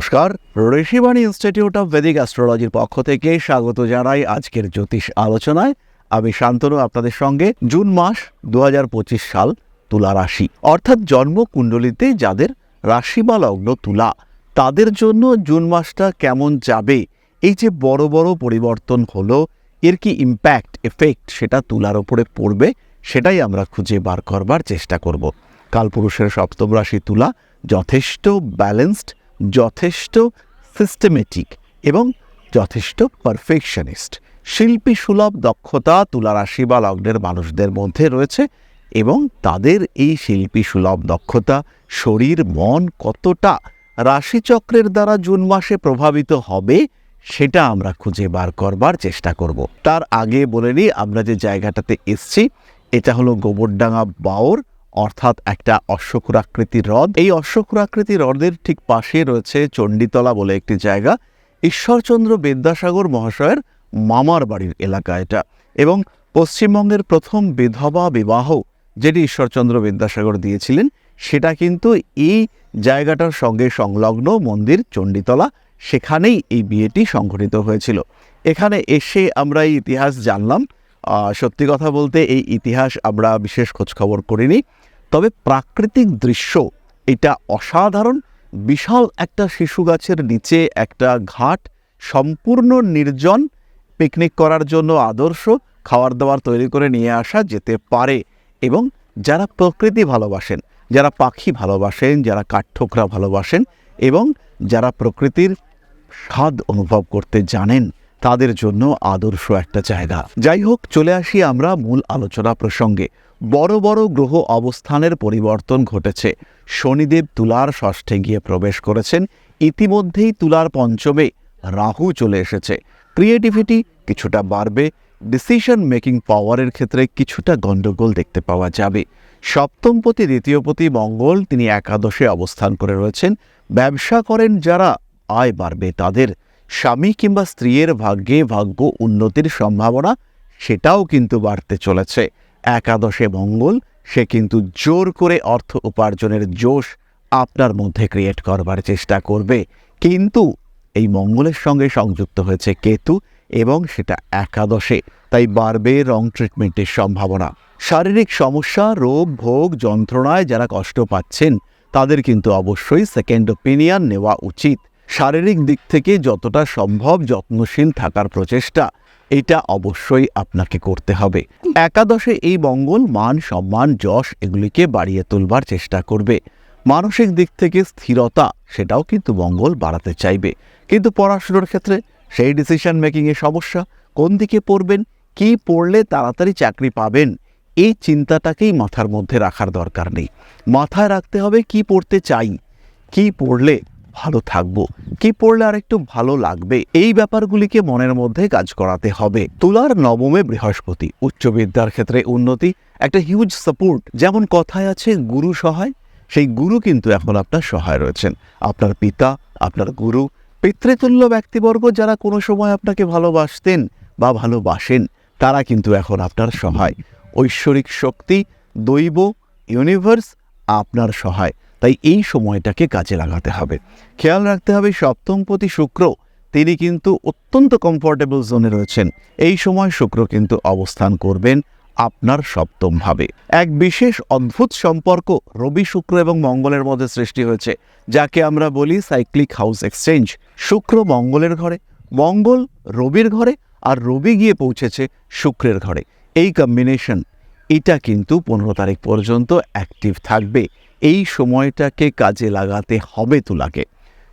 নমস্কার। Rishibani institute of Vedic অ্যাস্ট্রোলজির পক্ষ থেকে স্বাগত জানাই আজকের জ্যোতিষ আলোচনায়। আমি শান্তনু, আপনাদের সঙ্গে জুন মাস দু হাজার পঁচিশ সাল তুলা রাশি। অর্থাৎ জন্মকুণ্ডলিতে যাদের রাশি বা লগ্ন তুলা, তাদের জন্য জুন মাসটা কেমন যাবে, এই যে বড় বড় পরিবর্তন হলো, এর কি ইম্প্যাক্ট এফেক্ট সেটা তুলার ওপরে পড়বে, সেটাই আমরা খুঁজে বার করবার চেষ্টা করব। কালপুরুষের সপ্তম রাশি তুলা যথেষ্ট ব্যালেন্সড যথেষ্ট সিস্টেমেটিক এবং যথেষ্ট পারফেকশনিস্ট শিল্পী সুলভ দক্ষতা তুলা রাশি বা লগ্নের মানুষদের মধ্যে রয়েছে এবং তাদের এই শিল্পী সুলভ দক্ষতা শরীর, মন কতটা রাশিচক্রের দ্বারা জুন মাসে প্রভাবিত হবে সেটা আমরা খুঁজে বার করবার চেষ্টা করব। তার আগে বলে নিই, আমরা যে জায়গাটাতে এসছি, এটা হলো গোবরডাঙ্গা বাওর অর্থাৎ একটা অশ্বক্ষুরাকৃতির হ্রদ। এই অশ্বক্ষুরাকৃতির হ্রদের ঠিক পাশে রয়েছে চণ্ডীতলা বলে একটি জায়গা। ঈশ্বরচন্দ্র বিদ্যাসাগর মহাশয়ের মামার বাড়ির এলাকা এটা। এবং পশ্চিমবঙ্গের প্রথম বিধবা বিবাহ যেটি ঈশ্বরচন্দ্র বিদ্যাসাগর দিয়েছিলেন, সেটা কিন্তু এই জায়গাটার সঙ্গে সংলগ্ন মন্দির চণ্ডীতলা, সেখানেই এই বিয়েটি সংঘটিত হয়েছিল। এখানে এসে আমরা এই ইতিহাস জানলাম। সত্যি কথা বলতে এই ইতিহাস আমরা বিশেষ খোঁজখবর করিনি। তবে প্রাকৃতিক দৃশ্য, এটা অসাধারণ। বিশাল একটা শিশু গাছের নিচে একটা ঘাট, সম্পূর্ণ নির্জন। পিকনিক করার জন্য আদর্শ, খাওয়ার দাবার তৈরি করে নিয়ে আসা যেতে পারে। এবং যারা প্রকৃতি ভালোবাসেন, যারা পাখি ভালোবাসেন, যারা কাঠঠোকরা ভালোবাসেন এবং যারা প্রকৃতির স্বাদ অনুভব করতে জানেন, তাদের জন্য আদর্শ একটা জায়গা। যাই হোক, চলে আসি আমরা মূল আলোচনা প্রসঙ্গে। বড় বড় গ্রহ অবস্থানের পরিবর্তন ঘটেছে। শনিদেব তুলার ষষ্ঠে গিয়ে প্রবেশ করেছেন। ইতিমধ্যেই তুলার পঞ্চমে রাহু চলে এসেছে। ক্রিয়েটিভিটি কিছুটা বাড়বে। ডিসিশন মেকিং পাওয়ারের ক্ষেত্রে কিছুটা গণ্ডগোল দেখতে পাওয়া যাবে। সপ্তমপতি, দ্বিতীয়পতি মঙ্গল তিনি একাদশে অবস্থান করে রয়েছেন। ব্যবসা করেন যারা আয় বাড়বে তাদের। স্বামী কিংবা স্ত্রীর ভাগ্যে ভাগ্য উন্নতির সম্ভাবনা সেটাও কিন্তু বাড়তে চলেছে। একাদশে মঙ্গল, সে কিন্তু জোর করে অর্থ উপার্জনের জোশ আপনার মধ্যে ক্রিয়েট করবার চেষ্টা করবে। কিন্তু এই মঙ্গলের সঙ্গে সংযুক্ত হয়েছে কেতু এবং সেটা একাদশে, তাই বাড়বে রং ট্রিটমেন্টের সম্ভাবনা। শারীরিক সমস্যা, রোগ, ভোগ, যন্ত্রণায় যারা কষ্ট পাচ্ছেন, তাদের কিন্তু অবশ্যই সেকেন্ড ওপিনিয়ন নেওয়া উচিত। শারীরিক দিক থেকে যতটা সম্ভব যত্নশীল থাকার প্রচেষ্টা। এটা অবশ্যই আপনাকে করতে হবে। একাদশে এই মঙ্গল, মান, সম্মান, যশ এগুলিকে বাড়িয়ে তুলবার চেষ্টা করবে। মানসিক দিক থেকে স্থিরতা, সেটাও কিন্তু মঙ্গল বাড়াতে চাইবে। কিন্তু পড়াশুনোর ক্ষেত্রে সেই ডিসিশন মেকিংয়ে সমস্যা, কোন দিকে পড়বেন, কি পড়লে তাড়াতাড়ি চাকরি পাবেন, এই চিন্তাটাকেই মাথার মধ্যে রাখার দরকার নেই। মাথায় রাখতে হবে কি পড়তে চাই, কি পড়লে ভালো থাকব। কি পড়লে আর একটু ভালো লাগবে? এই ব্যাপারগুলিকে মনের মধ্যে কাজ করাতে হবে। তুলার নবমে বৃহস্পতি, উচ্চ বিদ্যার ক্ষেত্রে উন্নতি, একটা হিউজ সাপোর্ট যেমন কথায় আছে, গুরু সহায়। সেই গুরু কিন্তু এখন আপনার সহায় রয়েছেন। আপনার পিতা, আপনার গুরু, পিতৃতুল্য ব্যক্তিবর্গ যারা কোনো সময় আপনাকে ভালোবাসতেন বা ভালোবাসেন, তারা কিন্তু এখন আপনার সহায়। ঐশ্বরিক শক্তি, দৈব ইউনিভার্স আপনার সহায়। তাই এই সময়টাকে কাজে লাগাতে হবে। খেয়াল রাখতে হবে, সপ্তমপতি শুক্র, তিনি কিন্তু অত্যন্ত কমফোর্টেবল জোনে রয়েছেন। এই সময় শুক্র কিন্তু অবস্থান করবেন আপনার সপ্তম ভাবে। এক বিশেষ অদ্ভুত সম্পর্ক রবি শুক্র এবং মঙ্গলের মধ্যে সৃষ্টি হয়েছে, যাকে আমরা বলি সাইক্লিক হাউস এক্সচেঞ্জ শুক্র মঙ্গলের ঘরে, মঙ্গল রবির ঘরে, আর রবি গিয়ে পৌঁছেছে শুক্রের ঘরে। এই কম্বিনেশন এটা কিন্তু পনেরো তারিখ পর্যন্ত অ্যাক্টিভ থাকবে। এই সময়টাকে কাজে লাগাতে হবে তুলাকে।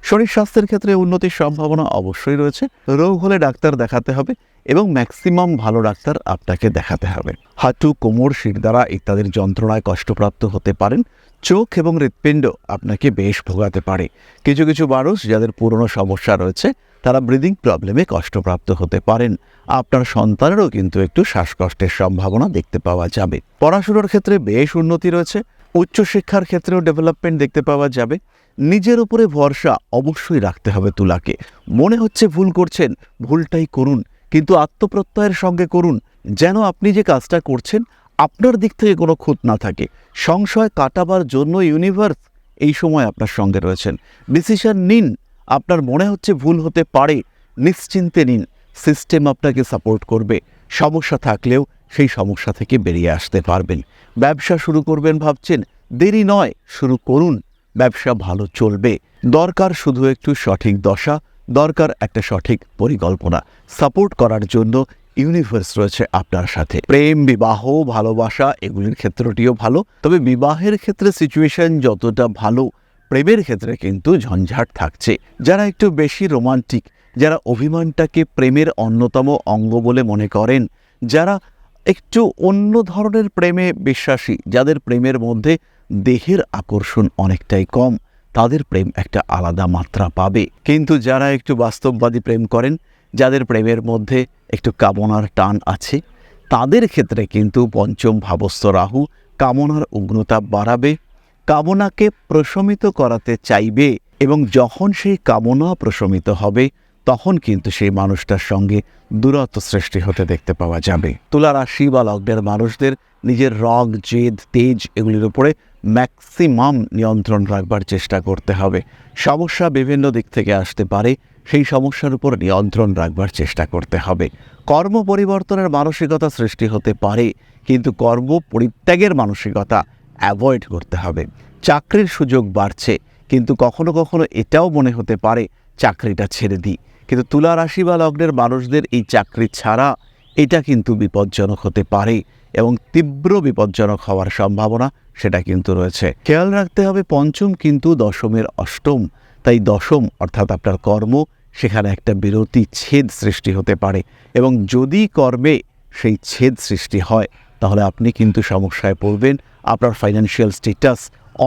শরীর স্বাস্থ্যের ক্ষেত্রে উন্নতির সম্ভাবনা অবশ্যই রয়েছে। রোগ হলে ডাক্তার দেখাতে হবে এবং ম্যাক্সিমাম ভালো ডাক্তার আপনাকে দেখাতে হবে। হাঁটু, কোমর শিরদাঁড়া ইত্যাদির যন্ত্রণায় কষ্টপ্রাপ্ত হতে পারেন। চোখ এবং হৃৎপিণ্ড আপনাকে বেশ ভোগাতে পারে। কিছু কিছু মানুষ যাদের পুরনো সমস্যা রয়েছে, তারা ব্রিদিং প্রবলেমে কষ্টপ্রাপ্ত হতে পারেন। আপনার সন্তানেরও কিন্তু একটু শ্বাসকষ্টের সম্ভাবনা দেখতে পাওয়া যাবে। পড়াশুনোর ক্ষেত্রে বেশ উন্নতি রয়েছে। উচ্চশিক্ষার ক্ষেত্রেও ডেভেলপমেন্ট দেখতে পাওয়া যাবে। নিজের উপরে ভরসা অবশ্যই রাখতে হবে তুলাকে। মনে হচ্ছে ভুল করছেন, ভুলটাই করুন। কিন্তু আত্মপ্রত্যয়ের সঙ্গে করুন। যেন আপনি যে কাজটা করছেন, আপনার দিক থেকে কোনো খুঁত না থাকে। সংশয় কাটাবার জন্য ইউনিভার্স এই সময় আপনার সঙ্গে রয়েছেন। ডিসিশন নিন। আপনার মনে হচ্ছে ভুল হতে পারে। নিশ্চিন্তে নিন। সিস্টেম আপনাকে সাপোর্ট করবে। সমস্যা থাকলেও সেই সমস্যা থেকে বেরিয়ে আসতে পারবেন। ব্যবসা শুরু করবেন ভাবছেন, দেরি নয়, শুরু করুন। ব্যবসা ভালো চলবে। দরকার শুধু একটু সঠিক দশা, দরকার একটা সঠিক পরিকল্পনা। সাপোর্ট করার জন্য ইউনিভার্স রয়েছে আপনার সাথে। প্রেম, বিবাহ, ভালোবাসা, এগুলির ক্ষেত্রটিও ভালো। তবে বিবাহের ক্ষেত্রে সিচুয়েশন যতটা ভালো, প্রেমের ক্ষেত্রে কিন্তু ঝঞ্ঝাট থাকছে। যারা একটু বেশি রোমান্টিক, যারা অভিমানটাকে প্রেমের অন্যতম অঙ্গ বলে মনে করেন, যারা একটু অন্য ধরনের প্রেমে বিশ্বাসী, যাদের প্রেমের মধ্যে দেহের আকর্ষণ অনেকটাই কম, তাদের প্রেম একটা আলাদা মাত্রা পাবে। কিন্তু যারা একটু বাস্তববাদী প্রেম করেন, যাদের প্রেমের মধ্যে একটু কামনার টান আছে, তাদের ক্ষেত্রে কিন্তু পঞ্চম ভাবস্থ রাহু কামনার উগ্রতা বাড়াবে, কামনাকে প্রশমিত করাতে চাইবে এবং যখন সেই কামনা প্রশমিত হবে তখন কিন্তু সেই মানুষটার সঙ্গে দূরত্ব সৃষ্টি হতে দেখতে পাওয়া যাবে। তুলা রাশি বা লগ্নের মানুষদের নিজের রগ, জেদ, তেজ এগুলির উপরে ম্যাক্সিমাম নিয়ন্ত্রণ রাখবার চেষ্টা করতে হবে। সমস্যা বিভিন্ন দিক থেকে আসতে পারে, সেই সমস্যার উপর নিয়ন্ত্রণ রাখবার চেষ্টা করতে হবে। কর্ম পরিবর্তনের মানসিকতা সৃষ্টি হতে পারে, কিন্তু কর্ম পরিত্যাগের মানসিকতা অ্যাভয়েড করতে হবে। চাকরির সুযোগ বাড়ছে, কিন্তু কখনো কখনো এটাও মনে হতে পারে, চাকরিটা ছেড়ে দিই। কিন্তু তুলা রাশি বা লগ্নের মানুষদের এই চাকরি ছাড়া এটা কিন্তু বিপজ্জনক হতে পারে এবং তীব্র বিপজ্জনক হওয়ার সম্ভাবনা সেটা কিন্তু রয়েছে। খেয়াল রাখতে হবে পঞ্চম কিন্তু দশমের অষ্টম। তাই দশম অর্থাৎ আপনার কর্ম, সেখানে একটা বিরতি ছেদ সৃষ্টি হতে পারে এবং যদি কর্মে সেই ছেদ সৃষ্টি হয়, তাহলে আপনি কিন্তু সমস্যায় পড়বেন। আপনার ফাইন্যান্সিয়াল স্টেটাস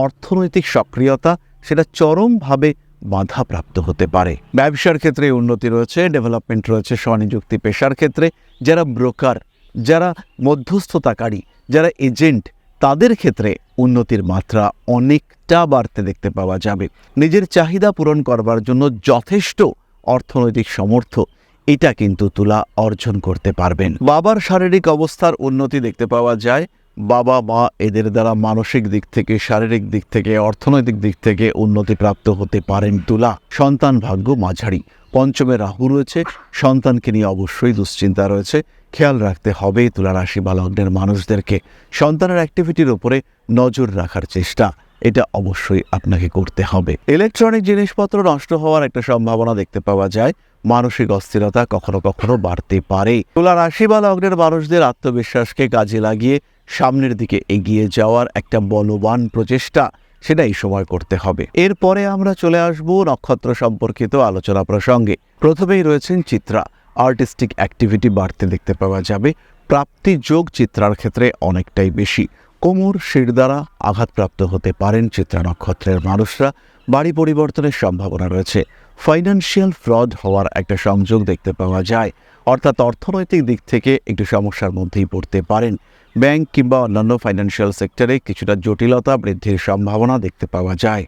অর্থনৈতিক সক্রিয়তা, সেটা চরমভাবে বাধাপ্রাপ্ত হতে পারে। ব্যবসার ক্ষেত্রে উন্নতি রয়েছে ডেভেলপমেন্ট রয়েছে, স্বনিযুক্তি, পেশার ক্ষেত্রে যারা ব্রোকার যারা মধ্যস্থতাকারী, যারা এজেন্ট তাদের ক্ষেত্রে উন্নতির মাত্রা অনেকটা বাড়তে দেখতে পাওয়া যাবে। নিজের চাহিদা পূরণ করবার জন্য যথেষ্ট অর্থনৈতিক সমর্থ এটা কিন্তু তুলা অর্জন করতে পারবেন। বাবার শারীরিক অবস্থার উন্নতি দেখতে পাওয়া যায় বাবা, মা এদের দ্বারা মানসিক দিক থেকে, শারীরিক দিক থেকে, অর্থনৈতিক দিক থেকে উন্নতি প্রাপ্ত হতে পারেন তুলা। সন্তান ভাগ্য মাঝারি। পঞ্চমে রাহু রয়েছে। সন্তানকে নিয়ে অবশ্যই দুশ্চিন্তা রয়েছে। খেয়াল রাখতে হবে তুলা রাশি বা লগ্নের মানুষদেরকে। সন্তানের অ্যাক্টিভিটির উপরে নজর রাখার চেষ্টা। এটা অবশ্যই আপনাকে করতে হবে। ইলেকট্রনিক জিনিসপত্র নষ্ট হওয়ার একটা সম্ভাবনা দেখতে পাওয়া যায়। মানসিক অস্থিরতা কখনো কখনো বাড়তে পারে। তুলা রাশি বা লগ্নের মানুষদের আত্মবিশ্বাসকে কাজে লাগিয়ে সামনের দিকে এগিয়ে যাওয়ার একটা বলবান প্রচেষ্টা সেটা এই সময় করতে হবে। এরপরে আমরা চলে আসব নক্ষত্র সম্পর্কিত আলোচনা প্রসঙ্গে। প্রথমেই রয়েছেন চিত্রা। আর্টিস্টিক অ্যাক্টিভিটি বাড়তে দেখতে পাওয়া যাবে। প্রাপ্তি যোগ চিত্রার ক্ষেত্রে অনেকটাই বেশি। কোমর, শির দ্বারা আঘাতপ্রাপ্ত হতে পারেন চিত্রা নক্ষত্রের মানুষরা। বাড়ি পরিবর্তনের সম্ভাবনা রয়েছে। ফাইন্যান্সিয়াল ফ্রড হওয়ার একটা সংযোগ দেখতে পাওয়া যায়। অর্থাৎ অর্থনৈতিক দিক থেকে একটু সমস্যার মধ্যেই পড়তে পারেন। ব্যাংক কিংবা অন্যান্য ফাইন্যান্সিয়াল সেক্টরে কিছুটা জটিলতা বৃদ্ধির সম্ভাবনা দেখতে পাওয়া যায়।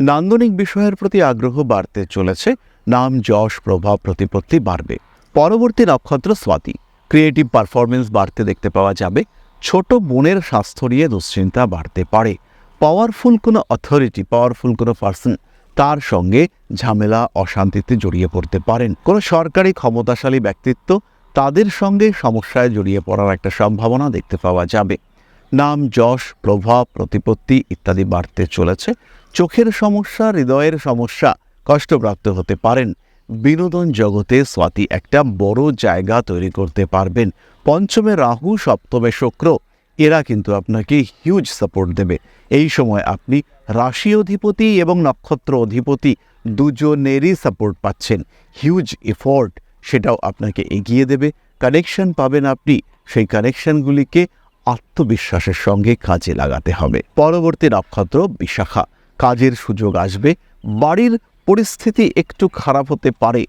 নান্দনিক বিষয়ের প্রতি আগ্রহ বাড়তে চলেছে। নাম, যশ, প্রভাব, প্রতিপত্তি বাড়বে। পরবর্তী নক্ষত্র স্বাতি। ক্রিয়েটিভ পারফরমেন্স বাড়তে দেখতে পাওয়া যাবে। ছোট বোনের স্বাস্থ্য নিয়ে দুশ্চিন্তা বাড়তে পারে। পাওয়ারফুল কোনো অথরিটি পাওয়ারফুল কোনো পার্সন তার সঙ্গে ঝামেলা, অশান্তিতে জড়িয়ে পড়তে পারেন। কোনো সরকারি ক্ষমতাশালী ব্যক্তিত্ব তাদের সঙ্গে সমস্যায় জড়িয়ে পড়ার একটা সম্ভাবনা দেখতে পাওয়া যাবে। নাম, যশ, প্রভাব, প্রতিপত্তি ইত্যাদি বাড়তে চলেছে। চোখের সমস্যা, হৃদয়ের সমস্যা কষ্টপ্রাপ্ত হতে পারেন। বিনোদন জগতে স্বাতি একটা বড় জায়গা তৈরি করতে পারবেন। পঞ্চমে রাহু, সপ্তমে শুক্র এরা কিন্তু আপনাকে হিউজ সাপোর্ট দেবে। এই সময় আপনি রাশি অধিপতি এবং নক্ষত্র অধিপতি দুজনেরই সাপোর্ট পাচ্ছেন। হিউজ এফোর্ট সেটাও আপনাকে এগিয়ে দেবে। কানেকশন পাবেন আপনি। সেই কানেকশনগুলিকে আত্মবিশ্বাসের সঙ্গে কাজে লাগাতে হবে। পরবর্তী নক্ষত্র বিশাখা। কাজের সুযোগ আসবে। বাড়ির পরিস্থিতি একটু খারাপ হতে পারে।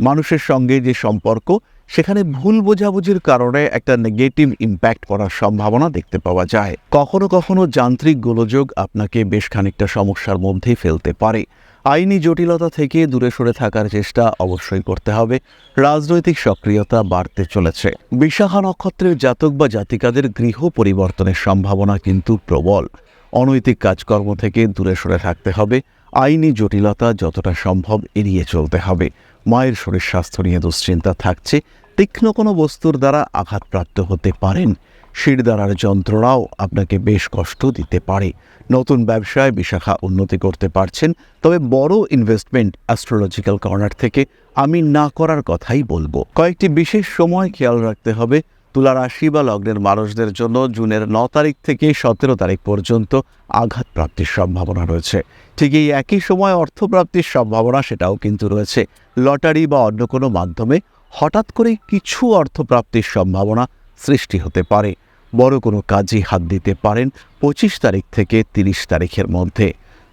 মানুষের সঙ্গে যে সম্পর্ক সেখানে ভুল বোঝাবুঝির কারণে একটা নেগেটিভ ইম্প্যাক্ট করার সম্ভাবনা দেখতে পাওয়া যায়। কখনো কখনো যান্ত্রিক গোলযোগ আপনাকে বেশ খানিকটা সমস্যার মধ্যেই ফেলতে পারে। আইনি জটিলতা থেকে দূরে সরে থাকার চেষ্টা অবশ্যই করতে হবে। রাজনৈতিক সক্রিয়তা বাড়তে চলেছে। বিশাখা নক্ষত্রের জাতক বা জাতিকাদের গৃহ পরিবর্তনের সম্ভাবনা কিন্তু প্রবল। অনৈতিক কাজকর্ম থেকে দূরে সরে থাকতে হবে। আইনি জটিলতা যতটা সম্ভব এড়িয়ে চলতে হবে। মায়ের শরীর স্বাস্থ্য নিয়ে দুশ্চিন্তা থাকছে। তীক্ষ্ণ কোনো বস্তুর দ্বারা আঘাতপ্রাপ্ত হতে পারেন। শিরদাঁড়ার যন্ত্রণাও আপনাকে বেশ কষ্ট দিতে পারে। নতুন ব্যবসায় বিশাখা উন্নতি করতে পারছেন, তবে বড় ইনভেস্টমেন্ট অ্যাস্ট্রোলজিক্যাল কর্নার থেকে আমি না করার কথাই বলব। কয়েকটি বিশেষ সময় খেয়াল রাখতে হবে। তুলা রাশি বা লগ্নের মানুষদের জন্য জুনের ন তারিখ থেকে সতেরো তারিখ পর্যন্ত আঘাত প্রাপ্তির সম্ভাবনা রয়েছে। ঠিক এই একই সময় অর্থপ্রাপ্তির সম্ভাবনা সেটাও কিন্তু রয়েছে। লটারি বা অন্য কোনো মাধ্যমে হঠাৎ করে কিছু অর্থপ্রাপ্তির সম্ভাবনা সৃষ্টি হতে পারে। বড় কোনো কাজে হাত দিতে পারেন পঁচিশ তারিখ থেকে তিরিশ তারিখের মধ্যে।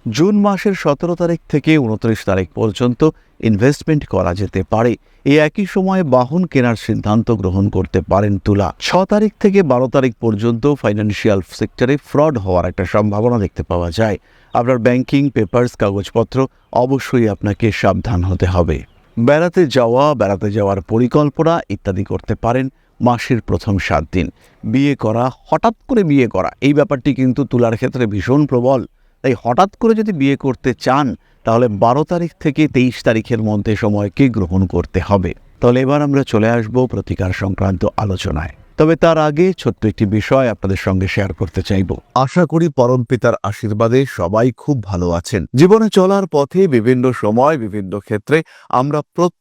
জুন মাসের সতেরো তারিখ থেকে উনত্রিশ তারিখ পর্যন্ত ইনভেস্টমেন্ট করা যেতে পারে। এই একই সময়ে বাহন কেনার সিদ্ধান্ত গ্রহণ করতে পারেন তুলা। ছ তারিখ থেকে বারো তারিখ পর্যন্ত ফাইন্যান্সিয়াল সেক্টরে ফ্রড হওয়ার একটা সম্ভাবনা দেখতে পাওয়া যায়। আপনার ব্যাংকিং পেপার্স কাগজপত্র অবশ্যই আপনাকে সাবধান হতে হবে। বেড়াতে যাওয়া, বেড়াতে যাওয়ার পরিকল্পনা ইত্যাদি করতে পারেন মাসের প্রথম সাত দিন। বিয়ে করা, হঠাৎ করে বিয়ে করা, এই ব্যাপারটি কিন্তু তুলার ক্ষেত্রে ভীষণ প্রবল। তাই হঠাৎ করে যদি বিয়ে করতে চান, তাহলে বারো তারিখ থেকে তেইশ তারিখের মধ্যে সময়কে গ্রহণ করতে হবে। তাহলে এবার আমরা চলে আসব প্রতিকার সংক্রান্ত আলোচনায়। তবে তার আগে ছোট্ট একটি বিষয় আপনাদের সঙ্গে শেয়ার করতে চাইব। আশা করি পরম পিতার আশীর্বাদে সবাই খুব ভালো আছেন। জীবনে চলার পথে বিভিন্ন সময়, বিভিন্ন ক্ষেত্রে আমরা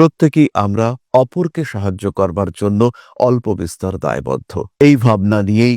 প্রত্যেকেই আমরা অপরকে সাহায্য করবার জন্য অল্প বিস্তর দায়বদ্ধ। এই ভাবনা নিয়েই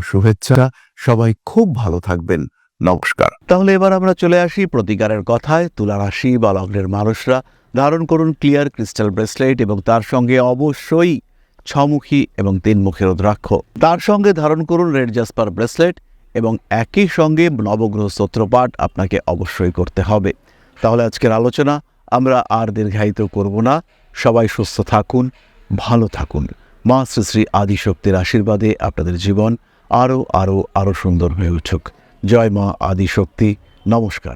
শুভেচ্ছা। সবাই খুব ভালো থাকবেন। নমস্কার। তাহলে এবার আমরা চলে আসি প্রতিকারের কথায়। তুলা রাশি বা লগ্নের মানুষরা ধারণ করুন ক্লিয়ার ক্রিস্টাল ব্রেসলেট এবং তার সঙ্গে অবশ্যই ছমুখী এবং তিনমুখী রুদ্রাক্ষ। তার সঙ্গে ধারণ করুন রেড জাসপার ব্রেসলেট এবং একই সঙ্গে নবগ্রহ স্তোত্রপাঠ আপনাকে অবশ্যই করতে হবে। তাহলে আজকের আলোচনা আমরা আর দীর্ঘায়িত করব না। সবাই সুস্থ থাকুন, ভালো থাকুন। মা শ্রী শ্রী আদিশক্তির আশীর্বাদে আপনাদের জীবন আরও আরও আরও সুন্দর হয়ে উঠুক। জয় মা আদিশক্তি। নমস্কার।